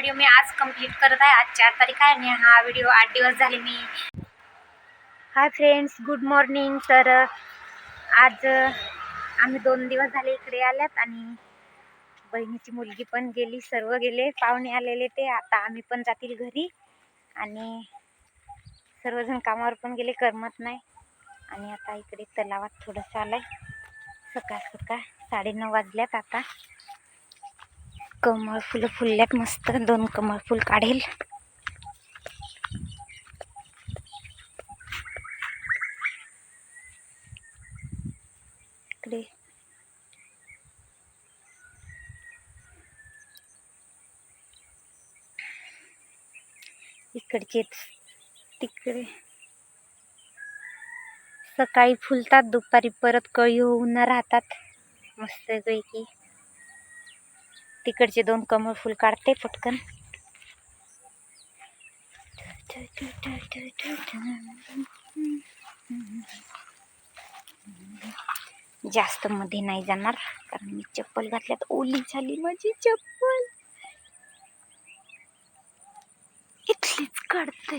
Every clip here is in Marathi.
व्हिडिओ मी आज कंप्लीट करत आहे. आज चार तारीख आहे आणि हा व्हिडिओ आठ दिवस झाले मी. हाय फ्रेंड्स गुड मॉर्निंग तर आज आम्ही दोन दिवस झाले इकडे आल्यात आणि बहिणीची मुलगी पण गेली सर्व गेले पाहुणे आलेले ते. आता आम्ही पण जातील घरी आणि सर्वजण कामावर पण गेले करमत नाही. आणि आता इकडे तलावात थोडंसं आलं आहे सकाळ सकाळ साडेनऊ वाजल्यात आता. कमळ फुलं फुलल्यात मस्त. दोन कमळ फुल काढेल. इकडे. इकडचे तिकडे. सकाळी फुलतात दुपारी परत कळी होऊन राहतात. मस्तपैकी. तिकडचे दोन कमळ फुल काढते पटकन. जास्त मध्ये नाही जाणार कारण मी चप्पल घातल्यात. ओली झाली माझी चप्पल. इथलीच काढते.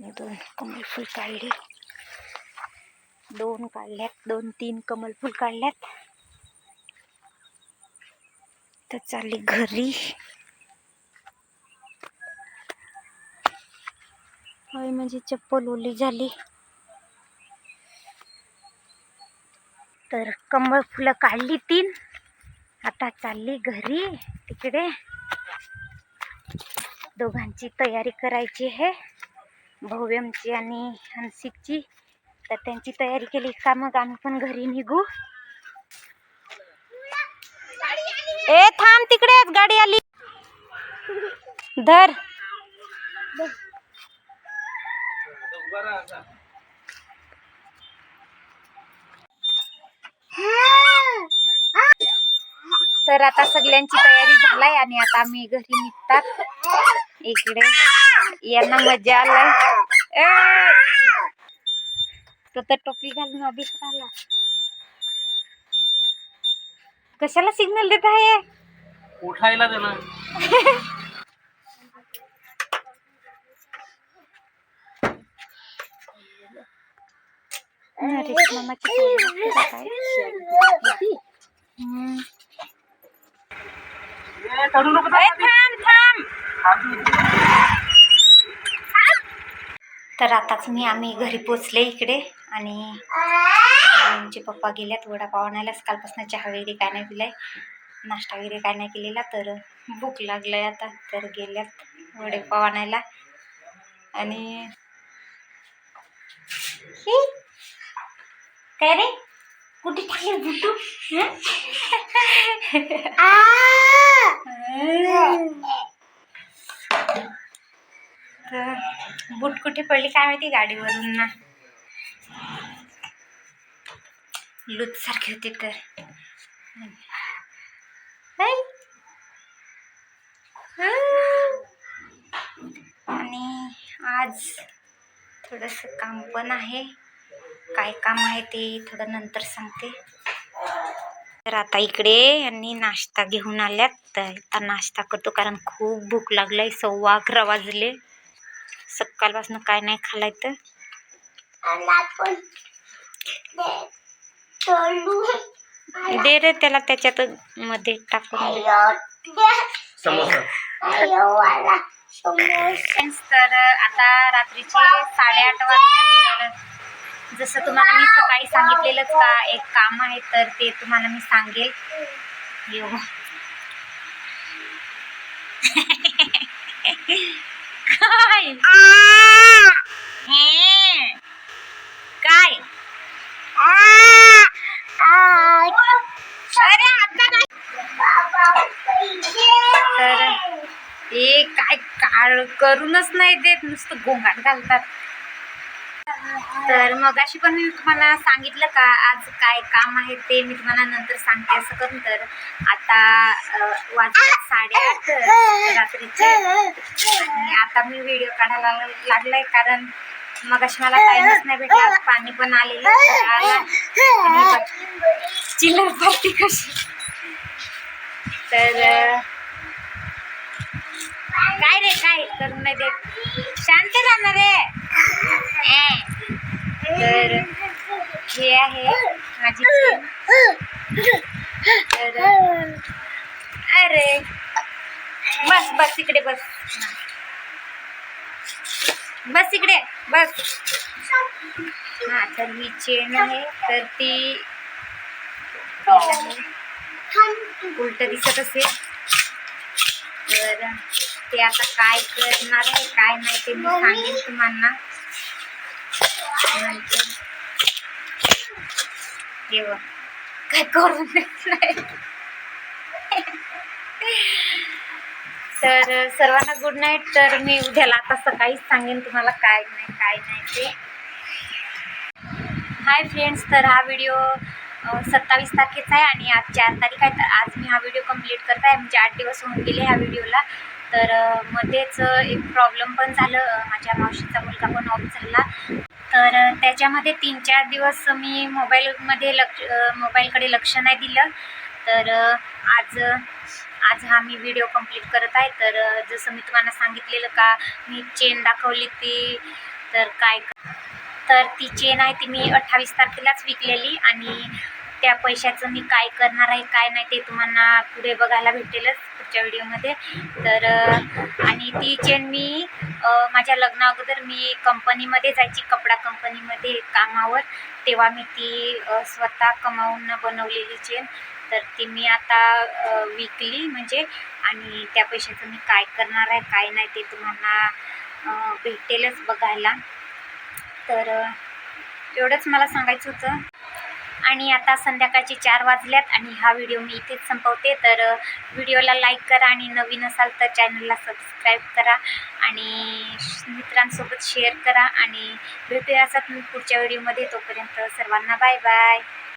आणि दोन कमलफूल काढली. काढले दोन काढल्यात. दोन तीन कमलफूल काढल्यात. तर चालली घरी. होय माझी चप्पल ओली झाली. तर कमळ फुलं काढली तीन. आता चालली घरी. तिकडे दोघांची तयारी करायची आहे. भव्यमची आणि हंसिकची तर त्यांची तयारी केली. का मग आम्ही पण घरी निघू. ए थांब तिकडे गाडी आली. धर. तर आता सगळ्यांची तयारी झालाय आणि आता आम्ही घरी निघतात. इकडे. यांना मजा आलाय. तो तर टोपी घालून आधीच राहिला. कशाला सिग्नल देत आहे? उठायला दे ना थांब थांब तर आताच मी आम्ही घरी पोचले इकडे आणि आमचे पप्पा गेल्यात वडापाव आणायला. कालपासून चहा वगैरे काय नाही पिलाय. नाश्ता वगैरे काय नाही केलेला तर भूक लागलाय आता. तर गेल्यात वडेपाव आणायला. आणि काय रे? कुठे टाकले बुटू तर बूट कुठे पडली काय माहिती गाडीवरून ना. लूज सारखी होती तर. आणि आज थोडंसं काम पण आहे. काय काम आहे ते थोडं नंतर सांगते. तर आता इकडे यांनी नाश्ता घेऊन आल्यात. तर आता नाश्ता करतो कारण खूप भूक लागलाय. सव्वा अकरा वाजले. सकाळपासून काय नाही खाल्लाय तर दे रे त्याला त्याच्यात मध्ये टाकून तर आता रात्रीचे साडेआठ वाजले. तर जसं तुम्हाला मी सकाळी सांगितलेलंच का एक काम आहे तर ते तुम्हाला मी सांगेल. येऊ. काय? हे. काय? अरे आता काय? तर हे काय काळ करूनच नाही देत नुसतं गोंगाट घालतात. तर मग अशी पण मी तुम्हाला सांगितलं का आज काय काम आहे ते मी तुम्हाला नंतर सांगते असं करून. तर आता अं, वाजले साडेआठ रात्रीचे. आणि आता मी व्हिडिओ काढायला लागलाय कारण मग अशी मला टाइमच नाही भेटला. पाणी पण आलेलं चिल्लर पार्टी कशी. तर काय रे काय करून नाही शांत राहणार रे ए. तर हे आहे माझी तर अरे बस बस इकडे बस. बस इकडे बस. हा तर ही चेन आहे तर ती उलट दिसत असेल. तर ते आता काय करणार आहे काय नाही ते मी सांगेन तुम्हाला नंतर काय करून तर सर्वांना गुड नाईट तर मी उद्याला आता सकाळीच सांगेन तुम्हाला काय नाही काय नाही ते हाय फ्रेंड्स तर हा व्हिडिओ सत्तावीस तारखेचा आहे आणि आज चार तारीख आहे. तर आज मी हा व्हिडिओ कंप्लीट करत आहे. म्हणजे आठ दिवस होऊन गेले ह्या व्हिडिओला तर uh, मध्येच uh, एक प्रॉब्लेम पण झालं. माझ्या मावशीचा मुलगा पण ऑफ झाला. तर त्याच्यामध्ये तीन चार दिवस मी मोबाईलमध्ये लक्ष मोबाईलकडे लक्ष नाही दिलं. तर आज आज हा मी व्हिडिओ कंप्लीट करत आहे. तर जसं मी तुम्हाला सांगितलेलं का मी चेन दाखवली ती. तर काय तर ती चेन आहे ती मी अठ्ठावीस तारखेलाच विकलेली आणि त्या पैशाचं मी काय करणार आहे काय नाही ते तुम्हाला पुढे बघायला भेटेलच पुढच्या व्हिडिओमध्ये. तर आणि ती चेन मी माझ्या लग्ना अगोदर मी कंपनीमध्ये जायची कपडा कंपनीमध्ये कामावर. तेव्हा मी ती स्वतः कमावून बनवलेली चेन. तर ती मी आता विकली म्हणजे आणि त्या पैशाचं मी काय करणार आहे काय नाही ते तुम्हाला भेटेलच बघायला. तर एवढंच मला सांगायचं होतं. आणि आता संध्याकाळचे चार वाजल्यात आणि हा व्हिडिओ मी इथेच संपवते. तर व्हिडिओला लाईक करा आणि नवीन असाल तर चॅनलला सबस्क्राईब करा आणि श- मित्रांसोबत शेअर करा आणि भेटूया असं पुढच्या व्हिडिओमध्ये तोपर्यंत सर्वांना बाय बाय